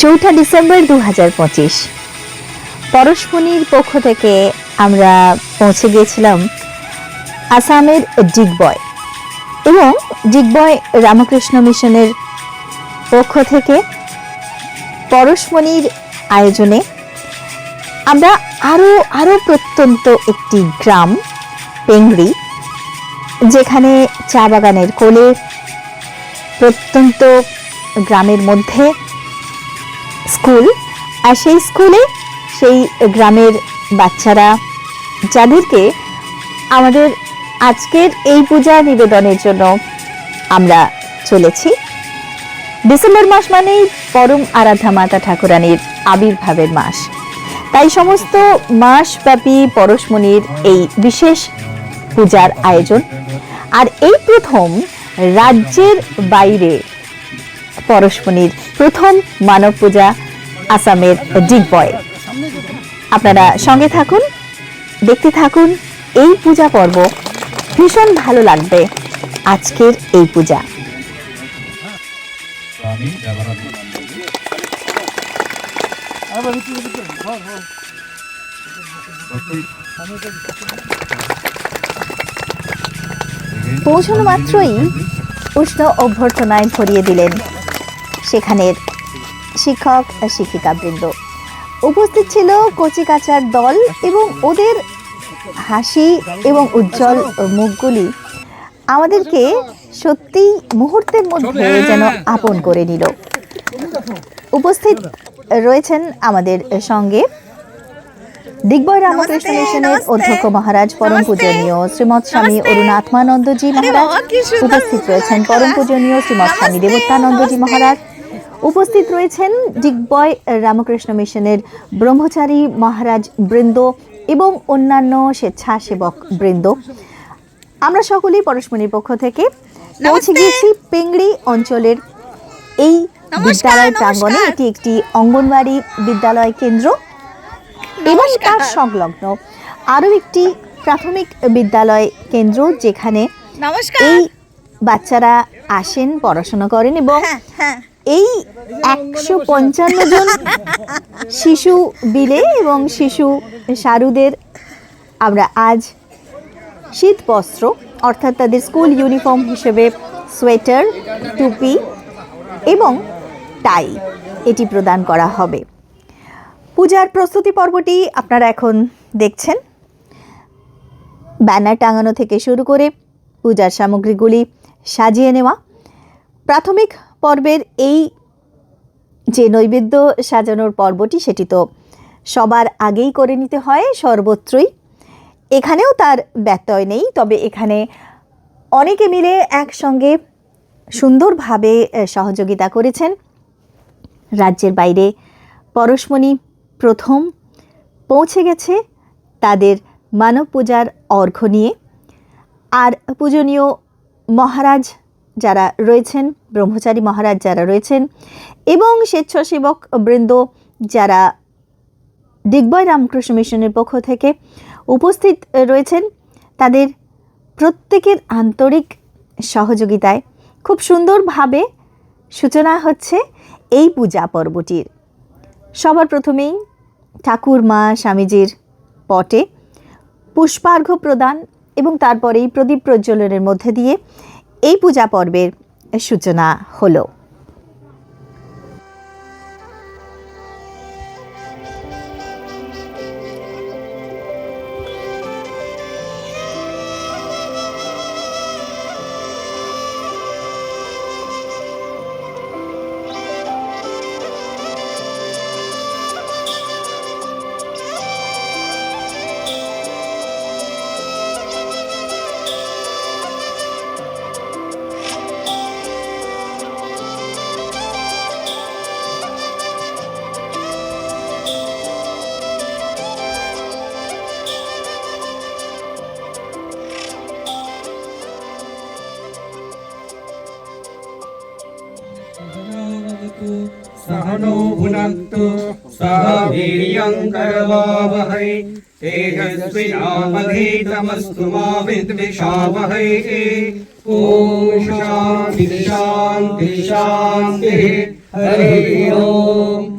চৌঠা ডিসেম্বর দু হাজার পঁচিশ। পরশমণির পক্ষ থেকে আমরা পৌঁছে গিয়েছিলাম আসামের ডিগবয় এবং ডিগবয় রামকৃষ্ণ মিশনের পক্ষ থেকে পরশমণির আয়োজনে আমরা আরও আরও প্রত্যন্ত একটি গ্রাম, পেংড়ি, যেখানে চা বাগানের কোলে প্রত্যন্ত গ্রামের মধ্যে স্কুল। আর সেই স্কুলে সেই গ্রামের বাচ্চারা, যাদেরকে আমাদের আজকের এই পূজা নিবেদনের জন্য আমরা চলেছি। ডিসেম্বর মাস মানেই পরম আরাধ্যা মাতা ঠাকুরানীর আবির্ভাবের মাস। তাই সমস্ত মাসব্যাপী পরশমণির এই বিশেষ পূজার আয়োজন। আর এই প্রথম রাজ্যের বাইরে পরশমণির প্রথম মানব পূজা আসামের ডিগবয় আপনারা সঙ্গে থাকুন, দেখতে থাকুন, এই পূজা পর্ব ভীষণ ভালো লাগবে আজকের এই পূজা। পৌঁছানো মাত্রই উষ্ণ অভ্যর্থনায় ভরিয়ে দিলেন সেখানের শিক্ষক শিক্ষিকা বৃন্দ উপস্থিত ছিল কচি কাচার দল এবং ওদের হাসি এবং উজ্জ্বল মুখগুলি আমাদেরকে সত্যি মুহূর্তের মধ্যে যেন আপন করে নিল। উপস্থিত রয়েছেন আমাদের সঙ্গে দিগ্বয় রামকৃষ্ণ মিশনের অধ্যক্ষ মহারাজ পরম পূজনীয় শ্রীমৎ স্বামী। অরুণাত্মানন্দজি মহারাজ। উপস্থিত রয়েছেন পরম পূজনীয় শ্রীমৎ স্বামী নমস্তে, দেবত্যানন্দজি মহারাজ। উপস্থিত রয়েছেন ডিগবয় রামকৃষ্ণ মিশনের ব্রহ্মচারী মহারাজ বৃন্দ এবং অন্যান্য স্বেচ্ছাসেবক বৃন্দ। আমরা সকলেই পরশমণির পক্ষ থেকে পৌঁছে গিয়েছি পেংড়ি অঞ্চলের এই বিদ্যালয় প্রাঙ্গণে। এটি একটি অঙ্গনবাড়ি বিদ্যালয় কেন্দ্র এবং তার সংলগ্ন আরও একটি প্রাথমিক বিদ্যালয় কেন্দ্র যেখানে এই বাচ্চারা আসেন পড়াশোনা করেন এবং হ্যাঁ হ্যাঁ। এই একশো পঞ্চান্ন জন শিশু বিলে এবং শিশু সারুদের আমরা আজ শীত বস্ত্র অর্থাৎ তাদের স্কুল ইউনিফর্ম হিসেবে সোয়েটার, টুপি এবং টাই এটি প্রদান করা হবে। পূজার প্রস্তুতি পর্বটি আপনারা এখন দেখছেন। ব্যানার টাঙানো থেকে শুরু করে পূজার সামগ্রীগুলি সাজিয়ে নেওয়া। প্রাথমিক পর্বের এই যে নৈবেদ্য সাজানোর পর্বটি, সেটি তো সবার আগেই করে নিতে হয় সর্বত্রই। এখানেও তার ব্যত্যয় নেই, তবে এখানে অনেকে মিলে একসঙ্গে সুন্দরভাবে সহযোগিতা করেছেন। রাজ্যের বাইরে পরশমণি প্রথম পৌঁছে গেছে তাদের মানব পূজার অর্ঘ্য নিয়ে। আর পূজনীয় মহারাজ যারা রয়েছেন, ব্রহ্মচারী মহারাজ যারা রয়েছেন এবং স্বেচ্ছাসেবক বৃন্দ যারা দিগ্বয় রামকৃষ্ণ মিশনের পক্ষ থেকে উপস্থিত রয়েছেন, তাদের প্রত্যেকের আন্তরিক সহযোগিতায় খুব সুন্দরভাবে সূচনা হচ্ছে এই পূজা পর্বটির। সবার প্রথমেই ঠাকুর মা স্বামীজির পটে পুষ্পার্ঘ্য প্রদান এবং তারপরেই প্রদীপ প্রজ্বলনের মধ্যে দিয়ে এই পূজা পর্বের সূচনা হলো। वीर्यङ्करवावहै तेजस्विनामधीतमस्तु मा विद्विषावहै। ॐ शान्ति शान्ति शान्तिः। हरिः ओम्।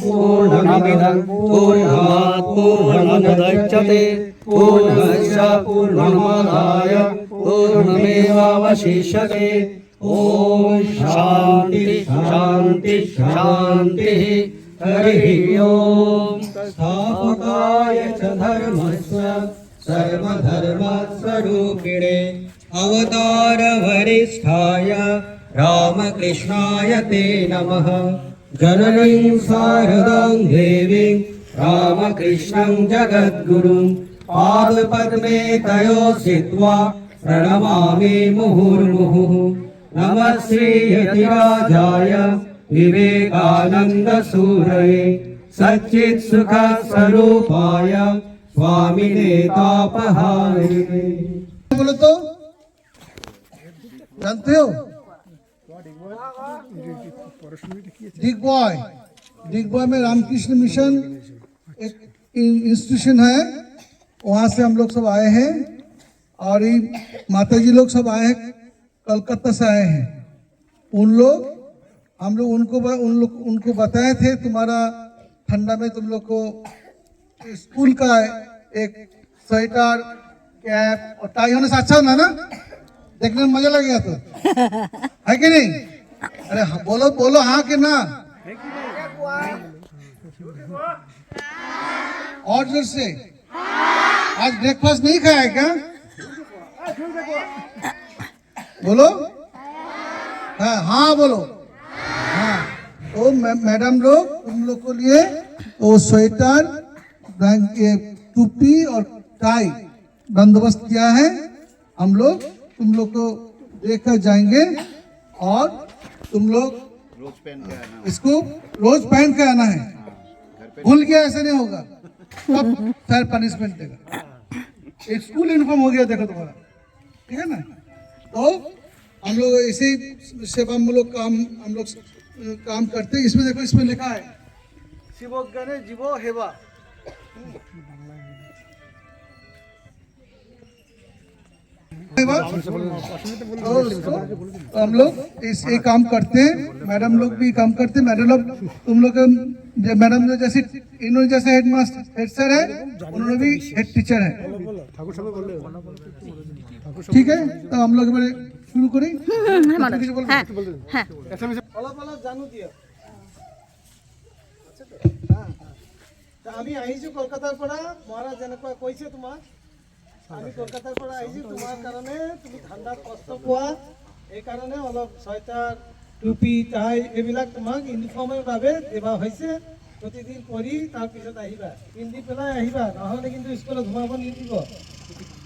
पूर्णमिदं पूर्णात् पूर्णमुदच्यते पूर्णस्य पूर्णमादाय पूर्णमेवावशिष्यते ॐ शान्ति शान्ति शान्तिः स्थापकाय च धर्मस्य सर्वधर्मस्वरूपिणे अवतारवरिष्ठाय रामकृष्णाय ते नमः। जननीं शारदां देवीं रामकृष्णं जगद्गुरुं। पादपद्मे तयो स्थित्वा प्रणमामि मुहुर्मुहुः। नमः श्रीयतिराजाय विवेकानन्दसूरये सच्चित्सुखस्वरूपाय स्वामिने तापहारिणे बोलो तो जानते हो डिग बॉय में रामकृष्ण मिशन एक इंस्टीट्यूशन है। वहाँ से हम लोग सब आए हैं। और ये माता जी लोग सब आए हैं। कलकत्ता से आए हैं। उन लोग हम लोग उनको उन लोग उनको बताए थे तुम्हारा ठंडा में तुम लोग को स्कूल का एक स्वेटर कैप और टाई होने से अच्छा होना ना? देखने में मज़ा लगेगा तो। है कि नहीं? अरे हाँ, बोलो बोलो हाँ कि ना? और ज़ोर से? आज ब्रेकफास्ट नहीं खाया है क्या? बोलो? हाँ हाँ बोलो। मै- मैडम लोग तुम लोग को लिए वो स्वेटर टोपी और टाई बंदोबस्त किया है। हम लोग तुम लोग को देकर जाएँगे और तुम लोग रोज पहन के आना। इसको रोज पहन के आना है। भूल गया ऐसा नहीं होगा। तब फिर पनिशमेंट देगा। एक स्कूल यूनिफॉर्म हो गया देखो तुम्हारा। ठीक है ना? तो हम लोग इसी सेवा में लोग काम हम लोग काम करते हैं। इसमें देखो इसमें लिखा है। शिव शिवोज्ञाने जीवो हेवा। और हम लोग इस ये काम करते हैं। मैडम लोग भी काम करते हैं। मैडम लोग तुम लोग मैडम लोग जैसे इन्होंने जैसे हेड मास्टर हेड सर है उन्होंने भी हेड टीचर है। ठीक है? तो हम लोग शुरू करें। हाँ, हाँ, অলপ জানো দিয়া। তো? হ্যাঁ, হ্যাঁ। তা আমি আহিছোঁ কলকাতাৰ পৰা মহাৰাজ যেনেকুৱা কৈছে তোমাক আমি কলকাতাৰ পৰা আহিছোঁ তোমাৰ কাৰণে তুমি ঠাণ্ডাত কষ্ট পোৱা এইকাৰণে অলপ ছয়টাৰ টুপি টাই এইবিলাক তোমাক ইউনিফৰ্মৰ বাবে দেৱা হৈছে। প্ৰতিদিন কৰি তাৰপিছত আহিবা। পিন্ধি পেলাই আহিবা নহ'লে কিন্তু স্কুলত সোমাব নিদিব।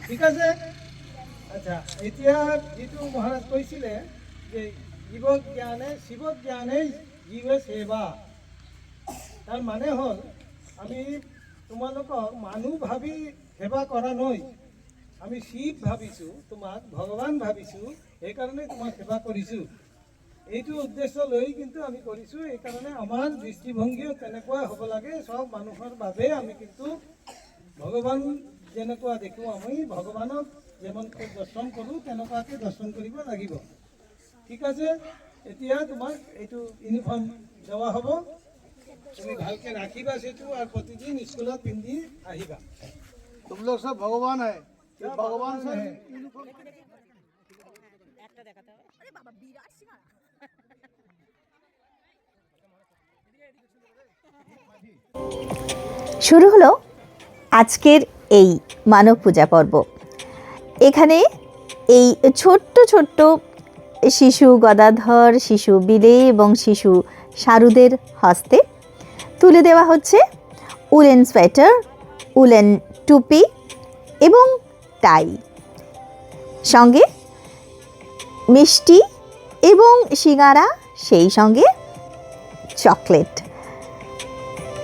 ঠিক আছে? আচ্ছা এতিয়া যিটো মহাৰাজ কৈছিলে যে জীৱ জ্ঞানে শিৱ জ্ঞানে জীৱে সেৱা তাৰ মানে হ'ল, আমি তোমালোকক মানুহ ভাবি সেৱা কৰা নৈ আমি শিৱ ভাবিছোঁ, তোমাক ভগৱান ভাবিছোঁ, সেইকাৰণে তোমাক সেৱা কৰিছোঁ। এইটো উদ্দেশ্য লৈ কিন্তু আমি কৰিছোঁ এইকাৰণে আমাৰ দৃষ্টিভংগীও তেনেকুৱা হ'ব লাগে। চব মানুহৰ বাবে আমি কিন্তু ভগৱান যেনেকুৱা দেখোঁ, আমি ভগৱানক যেনেকৈ দৰ্শন কৰোঁ, তেনেকুৱাকৈ দৰ্শন কৰিব লাগিব। ঠিক আছে? এতিয়া তোমাক এইটো ইউনিফৰ্ম দেওয়া হ'ব। তুমি ভালকৈ ৰাখিবা সেইটো আৰু প্ৰতিদিন স্কুলত পিন্ধি আহিবা। তুম সব ভগৱান? হে ভগৱান সব শুরু হলো আজকের এই মানব পূজা পর্ব। এখানে এই ছোট্ট ছোট্ট শিশু গদাধর, শিশু বিলে এবং শিশু সারুদের হস্তে। তুলে দেওয়া হচ্ছে উলেন সোয়েটার, উলেন টুপি এবং টাই। সঙ্গে মিষ্টি এবং সিঙ্গারা, সেই সঙ্গে চকলেট।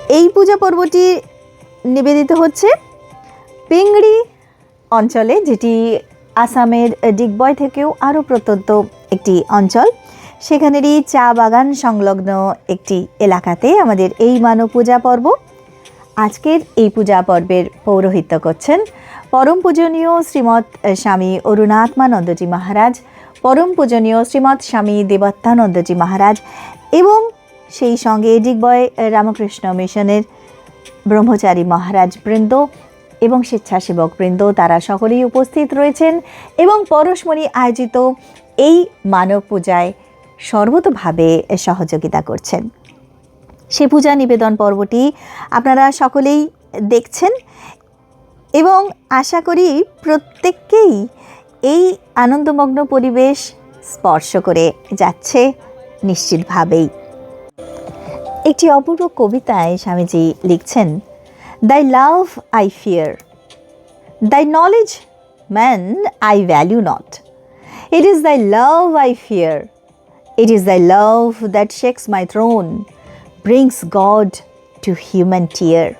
এই পূজা পর্বটি নিবেদিত হচ্ছে পিংড়ি অঞ্চলে, যেটি আসামের ডিগবয় থেকেও আরও প্রত্যন্ত একটি অঞ্চল। সেখানেরই চা বাগান সংলগ্ন একটি এলাকাতে আমাদের এই মানব পূজা পর্ব। আজকের এই পূজা পর্বের পৌরোহিত্য করছেন পরম পূজনীয় শ্রীমৎ স্বামী অরুণাত্মানন্দজি মহারাজ, পরম পূজনীয় শ্রীমৎ স্বামী দেবত্যানন্দজি মহারাজ এবং সেই সঙ্গে ডিগবয় রামকৃষ্ণ মিশনের ব্রহ্মচারী মহারাজ বৃন্দ এবং স্বেচ্ছাসেবক বৃন্দ, তারা সকলেই উপস্থিত রয়েছেন এবং পরশমণি আয়োজিত এই মানব পূজায় সর্বতভাবে সহযোগিতা করছেন। সে পূজা নিবেদন পর্বটি আপনারা সকলেই দেখছেন এবং আশা করি প্রত্যেককেই এই আনন্দমগ্ন পরিবেশ স্পর্শ করে যাচ্ছে নিশ্চিতভাবেই। একটি অপূর্ব কবিতায় স্বামীজি লিখছেন thy love I fear thy knowledge man I value not It is thy love I fear. It is thy love that shakes my throne, brings God to human tear.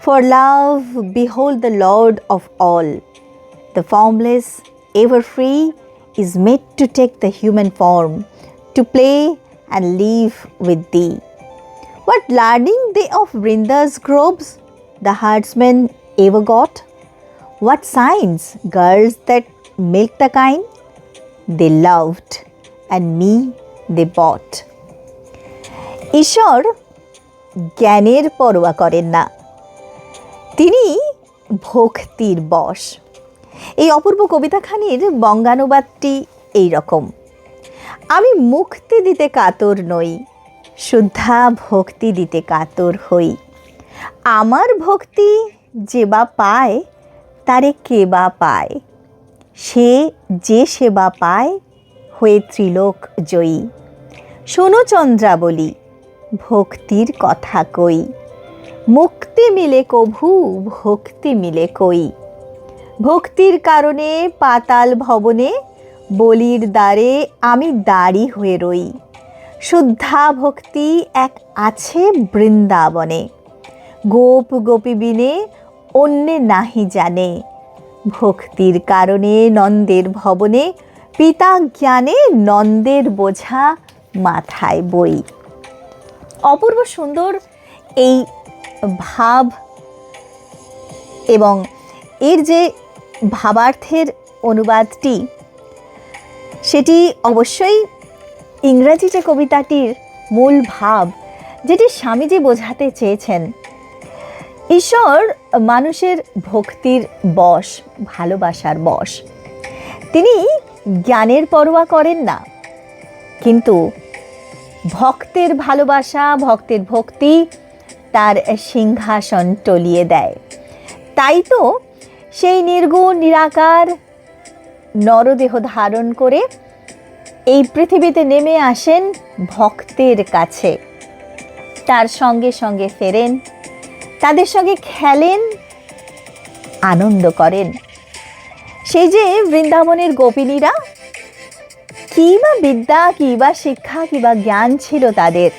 For love, behold the Lord of all. The formless, ever free, is made to take the human form, to play and live with thee. What larding they of Brinda's groves the herdsmen ever got? What signs girls that milk the kine? They loved, and me they bought. ঈশ্বর জ্ঞানের পরোয়া করেন না। তিনি ভক্তির বশ। এই অপূর্ব কবিতাখানির বঙ্গানুবাদটি এই রকম আমি মুক্তি দিতে কাতর নই শুদ্ধা ভক্তি দিতে কাতর হই। আমার ভক্তি যে বা পায় তারে কে বা পায়? সে যে সেবা পায় হয়ে ত্রিলোক জয়ী। শোনো চন্দ্রাবলী, ভক্তির কথা কই। মুক্তি মিলে কভু, ভক্তি মিলে কই। ভক্তির কারণে পাতাল ভবনে, বলির দ্বারে আমি দাড়ি হয়ে রই। শুদ্ধা ভক্তি এক আছে বৃন্দাবনে। গোপ গোপী বিনে অন্যে নাহি জানে। ভক্তির কারণে, নন্দের ভবনে পিতা জ্ঞানে নন্দের বোঝা মাথায় বই। অপূর্ব সুন্দর এই ভাব এবং এর যে ভাবার্থের অনুবাদটি, সেটি অবশ্যই ইংরাজি যে কবিতাটির মূল ভাব, যেটি স্বামীজি বোঝাতে চেয়েছেন ঈশ্বর মানুষের ভক্তির বশ, ভালোবাসার বশ। তিনি জ্ঞানের পরোয়া করেন না। কিন্তু ভক্তের ভালোবাসা, ভক্তের ভক্তি তার সিংহাসন টলিয়ে দেয়। তাই তো সেই নির্গুণ, নিরাকার নরদেহ ধারণ করে এই পৃথিবীতে নেমে আসেন ভক্তের কাছে। তার সঙ্গে সঙ্গে ফেরেন। তাদের সঙ্গে খেলেন, আনন্দ করেন। সেই যে বৃন্দাবনের গোপিনীরা, কী বা বিদ্যা, কী বা শিক্ষা, কী বা জ্ঞান ছিল তাদের?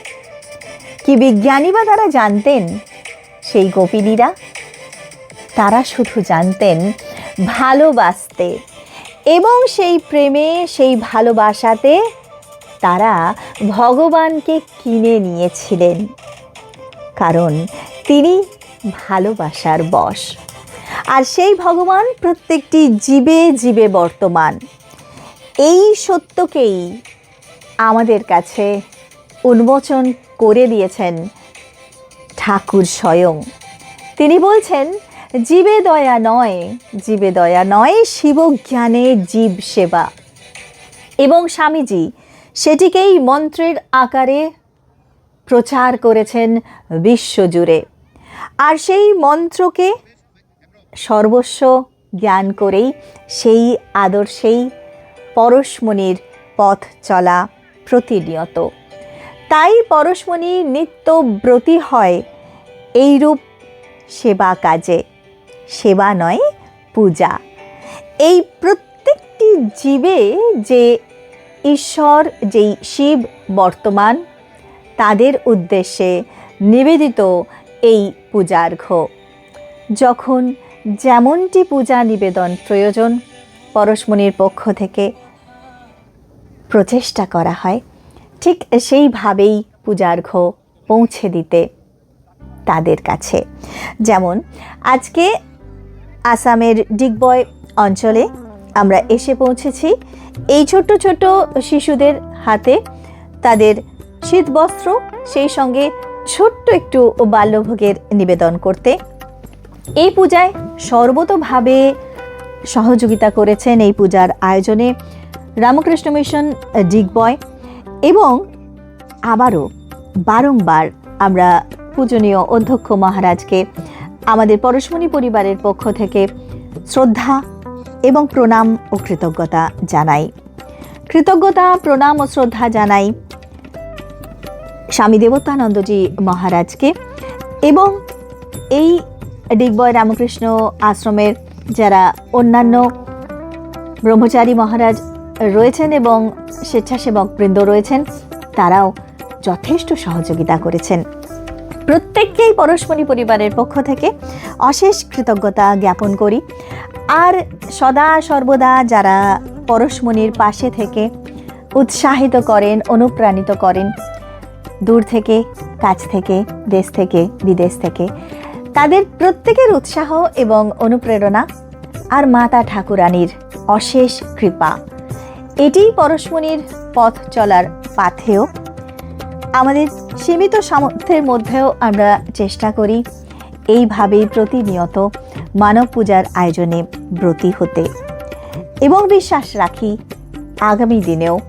কি বিজ্ঞানী বা তারা জানতেন সেই গোপিনীরা? তারা শুধু জানতেন ভালোবাসতে এবং সেই প্রেমে, সেই ভালোবাসাতে তারা ভগবানকে কিনে নিয়েছিলেন। কারণ তিনি ভালোবাসার বশ। আর সেই ভগবান প্রত্যেকটি জীবে জীবে বর্তমান। এই সত্যকেই আমাদের কাছে উন্মোচন করে দিয়েছেন ঠাকুর স্বয়ং। তিনি বলছেন, জীবে দয়া নয়, জীবে দয়া নয়, শিবজ্ঞানে জীব সেবা। এবং স্বামীজি সেটিকেই মন্ত্রের আকারে প্রচার করেছেন বিশ্বজুড়ে। আর সেই মন্ত্রকে সর্বস্ব জ্ঞান করেই, সেই আদর্শেই পরশমণির পথ চলা প্রতিনিয়ত। তাই পরশমণি নিত্য ব্রতী হয় এইরূপ সেবা কাজে। সেবা নয়, পূজা। এই প্রত্যেকটি জীবে যে ঈশ্বর, যেই শিব বর্তমান, তাদের উদ্দেশ্যে নিবেদিত এই পূজার্ঘ যখন যেমনটি পূজা নিবেদন প্রয়োজন, পরশমণির পক্ষ থেকে প্রচেষ্টা করা হয়, ঠিক সেইভাবেই পূজার্ঘ পৌঁছে দিতে তাদের কাছে। যেমন, আজকে আসামের ডিগবয় অঞ্চলে আমরা এসে পৌঁছেছি, এই ছোট্ট ছোট শিশুদের হাতে তাদের শীত বস্ত্র সেই সঙ্গে ছোট্ট একটু বাল্যভোগের নিবেদন করতে। এই পূজায় সর্বতোভাবে সহযোগিতা করেছেন এই পূজার আয়োজনে রামকৃষ্ণ মিশন ডিগবয় এবং আবারও বারংবার আমরা পূজনীয় অধ্যক্ষ মহারাজকে আমাদের পরশমণি পরিবারের পক্ষ থেকে শ্রদ্ধা এবং প্রণাম ও কৃতজ্ঞতা জানাই। কৃতজ্ঞতা, প্রণাম ও শ্রদ্ধা জানাই স্বামী দেবতানন্দজি মহারাজকে এবং এই ডিগবয় রামকৃষ্ণ আশ্রমের যারা অন্যান্য ব্রহ্মচারী মহারাজ রয়েছেন এবং স্বেচ্ছাসেবক বৃন্দ রয়েছেন, তারাও যথেষ্ট সহযোগিতা করেছেন। প্রত্যেককেই পরশমণি পরিবারের পক্ষ থেকে অশেষ কৃতজ্ঞতা জ্ঞাপন করি। আর সদা সর্বদা যারা পরশমণির পাশে থেকে উৎসাহিত করেন, অনুপ্রাণিত করেন দূর থেকে, কাছ থেকে, দেশ থেকে, বিদেশ থেকে। তাদের প্রত্যেকের উৎসাহ এবং অনুপ্রেরণা আর মাতা ঠাকুরানীর অশেষ কৃপা। এটিই পরশমণির পথ চলার পাথেও আমাদের সীমিত সামর্থ্যের মধ্যেও আমরা চেষ্টা করি এইভাবেই প্রতিনিয়ত মানব পূজার আয়োজনে ব্রতী হতে। এবং বিশ্বাস রাখি, আগামী দিনেও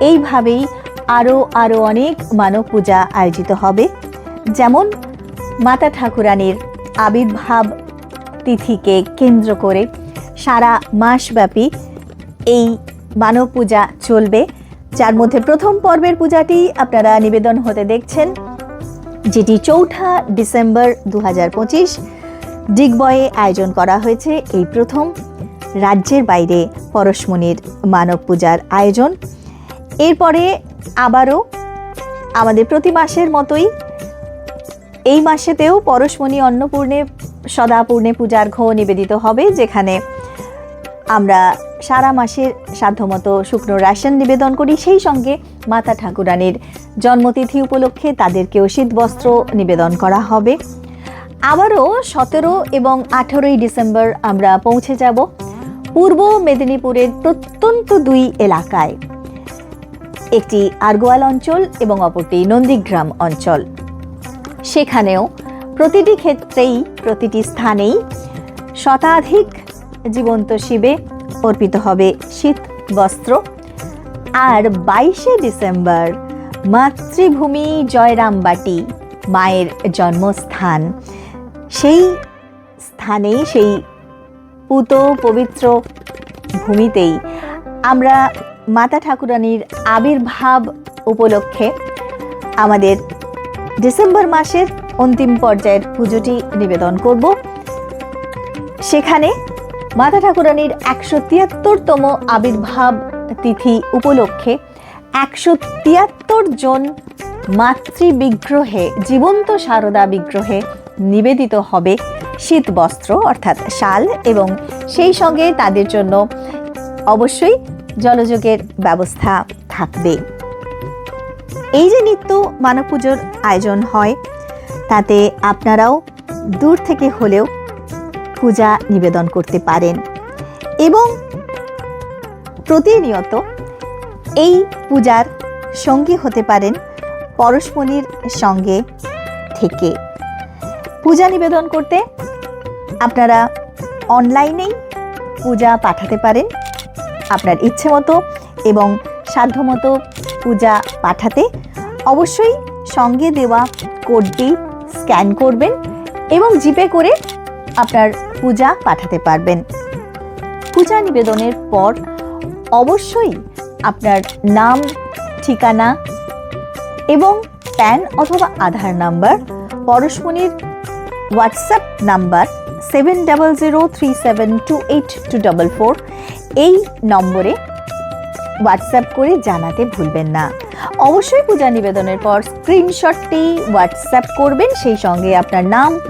এইভাবেই আরও আরও অনেক মানব পূজা আয়োজিত হবে। যেমন মাতা ঠাকুরানীর আবির্ভাব তিথিকে কেন্দ্র করে সারা মাসব্যাপী এই মানব পূজা চলবে। যার মধ্যে প্রথম পর্বের পূজাটি আপনারা নিবেদন হতে দেখছেন, যেটি চৌঠা ডিসেম্বর দু হাজার পঁচিশ। ডিগবয়ে আয়োজন করা হয়েছে এই প্রথম। রাজ্যের বাইরে পরশমণির মানব পূজার আয়োজন। এরপরে আবারও আমাদের প্রতি মাসের মতোই এই মাসেতেও পরশমণি অন্নপূর্ণে সদাপূর্ণে পূজার ঘো নিবেদিত হবে, যেখানে আমরা সারা মাসের সাধ্যমতো শুকনো রেশন নিবেদন করি। সেই সঙ্গে মাতা ঠাকুরানীর জন্মতিথি উপলক্ষে তাদেরকেও শীতবস্ত্র নিবেদন করা হবে। আবারও সতেরো এবং আঠেরোই ডিসেম্বর আমরা পৌঁছে যাব পূর্ব মেদিনীপুরের প্রত্যন্ত দুই এলাকায়। একটি আরগোয়াল অঞ্চল এবং অপরটি নন্দীগ্রাম অঞ্চল। সেখানেও প্রতিটি ক্ষেত্রেই, প্রতিটি স্থানেই শতাধিক জীবন্ত শিবে অর্পিত হবে শীত বস্ত্র। আর বাইশে ডিসেম্বর মাতৃভূমি জয়রামবাটি মায়ের জন্মস্থান। সেই স্থানেই, সেই পুত পবিত্র ভূমিতেই আমরা মাতা ঠাকুরানীর আবির্ভাব উপলক্ষে আমাদের ডিসেম্বর মাসের অন্তিম পর্যায়ের পুজোটি নিবেদন করব। সেখানে মাতা ঠাকুরানীর একশো তিয়াত্তরতম আবির্ভাব তিথি উপলক্ষে একশো তিয়াত্তর জন মাতৃ বিগ্রহে জীবন্ত সারদা বিগ্রহে নিবেদিত হবে শীত বস্ত্র, অর্থাৎ শাল, এবং সেই সঙ্গে তাদের জন্য অবশ্যই জলযোগের ব্যবস্থা থাকবে। এই যে নিত্য মানব পুজোর আয়োজন হয়, তাতে আপনারাও দূর থেকে হলেও পূজা নিবেদন করতে পারেন এবং প্রতিনিয়ত এই পূজার সঙ্গী হতে পারেন পরশমণির সঙ্গে থেকে। পূজা নিবেদন করতে আপনারা অনলাইনেই পূজা পাঠাতে পারেন। আপনার ইচ্ছে মতো এবং সাধ্যমতো পূজা পাঠাতে অবশ্যই সঙ্গে দেওয়া কোডটি স্ক্যান করবেন এবং জিপে করে আপনার পূজা পাঠাতে পারবেন। পূজা নিবেদনের পর অবশ্যই আপনার নাম, ঠিকানা এবং প্যান অথবা Aadhaar number, পরশমণির WhatsApp number seven double zero three seven two eight two double four এই নম্বরে হোয়াটসঅ্যাপ করে জানাতে ভুলবেন না। অবশ্যই পূজা নিবেদনের পর স্ক্রিনশটটি হোয়াটসঅ্যাপ করবেন, সেই সঙ্গে আপনার নাম,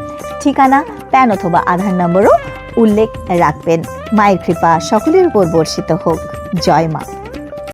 ঠিকানা প্যান অথবা আধার নম্বরও উল্লেখ রাখবেন। মায়ের কৃপা সকলের উপর বর্ষিত হোক। জয় মা।